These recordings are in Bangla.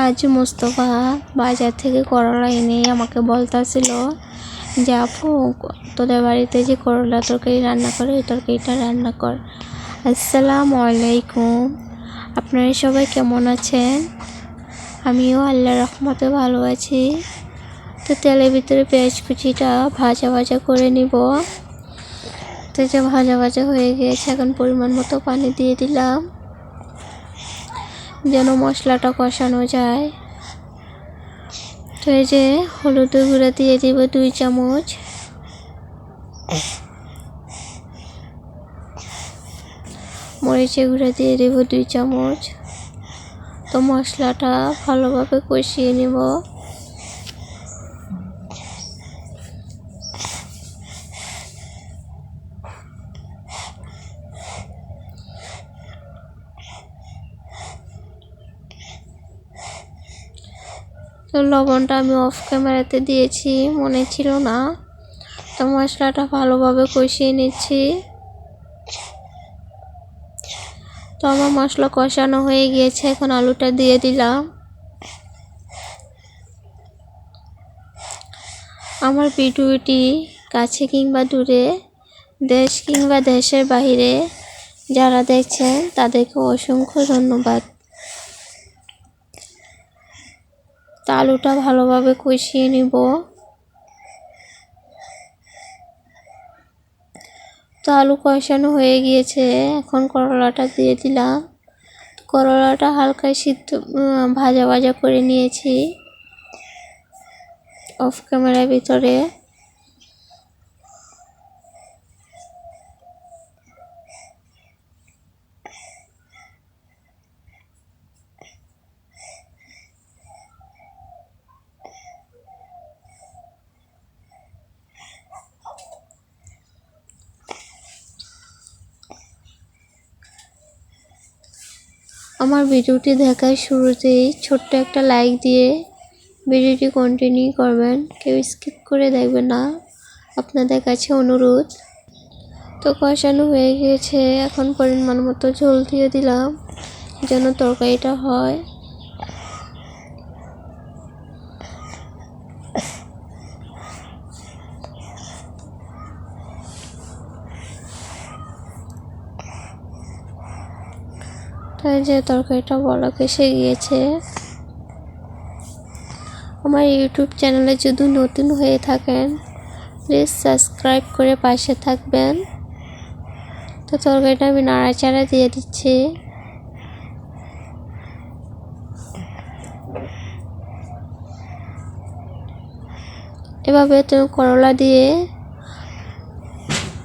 আজ মোস্তফা বাজার থেকে করলা এনে আমাকে বলতাছিল যে, আপু, তোদের বাড়িতে যে করলা তরকারি রান্না করে, ওই তরকারিটা রান্না কর। আসসালামু আলাইকুম। আপনারা সবাই কেমন আছেন? আমিও আল্লাহ রহমতে ভালো আছি। তো তেলের ভিতরে পেঁয়াজ কুচিটা ভাজা ভাজা করে নিব। তো যে ভাজা ভাজা হয়ে গিয়েছে। এখন পরিমাণ মতো পানি দিয়ে দিলাম। যেন মশলাটা কষানো যায়। তো এই যে হলুদের গুঁড়া দিয়ে দিব দুই চামচ। মরিচে গুঁড়া দিয়ে দেব দুই চামচ। তো মশলাটা ভালোভাবে কষিয়ে নেব। তো লবণটা আমি অফ ক্যামেরাতে দিয়েছি, মনে ছিল না। তো মশলাটা ভালোভাবে কষিয়ে নিচ্ছি। তো আমার মশলা কষানো হয়ে গিয়েছে, এখন আলুটা দিয়ে দিলাম। আমার ভিডিওটি কাছে কিংবা দূরে, দেশ কিংবা দেশের বাহিরে, যারা দেখছেন, তাদেরকে অসংখ্য ধন্যবাদ। তো আলুটা ভালোভাবে কষিয়ে নিব। তো আলু কষানো হয়ে গিয়েছে, এখন করলাটা দিয়ে দিলাম। করলাটা হালকা সিদ্ধ ভাজা ভাজা করে নিয়েছি। অফ ক্যামেরার ভিতরে। আমার ভিডিওটি দেখার শুরুতেই ছোট্ট একটা লাইক দিয়ে ভিডিওটি কন্টিনিউ করবেন। কেউ স্কিপ করে দেখবেন না। আপনাদের কাছে অনুরোধ। তো কষানো হয়ে গিয়েছে এখন পরিমাণ মতো ঝোল দিয়ে দিলাম। যেন তরকারিটা হয়। তাই যে তরকারিটা বলক এসে গিয়েছে আমার ইউটিউব চ্যানেলে যদি নতুন হয়ে থাকেন প্লিজ সাবস্ক্রাইব করে পাশে থাকবেন। তো তরকারিটা আমি নাড়াচাড়া দিয়ে দিচ্ছি। এভাবে তুমি করলা দিয়ে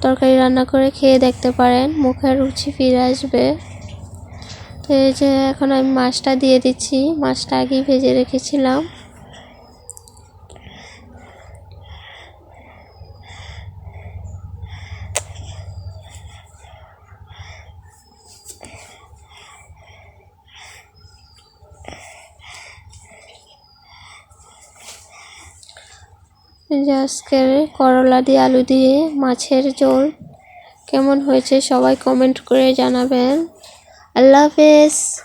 তরকারি রান্না করে খেয়ে দেখতে পারেন, মুখের রুচি ফিরে আসবে। তো এই যে এখন আমি মাছটা দিয়ে দিচ্ছি। মাছটা আগেই ভেজে রেখেছিলাম। যে আজকের করলা দিয়ে আলু দিয়ে মাছের ঝোল। কেমন হয়েছে সবাই কমেন্ট করে জানাবেন। I love this.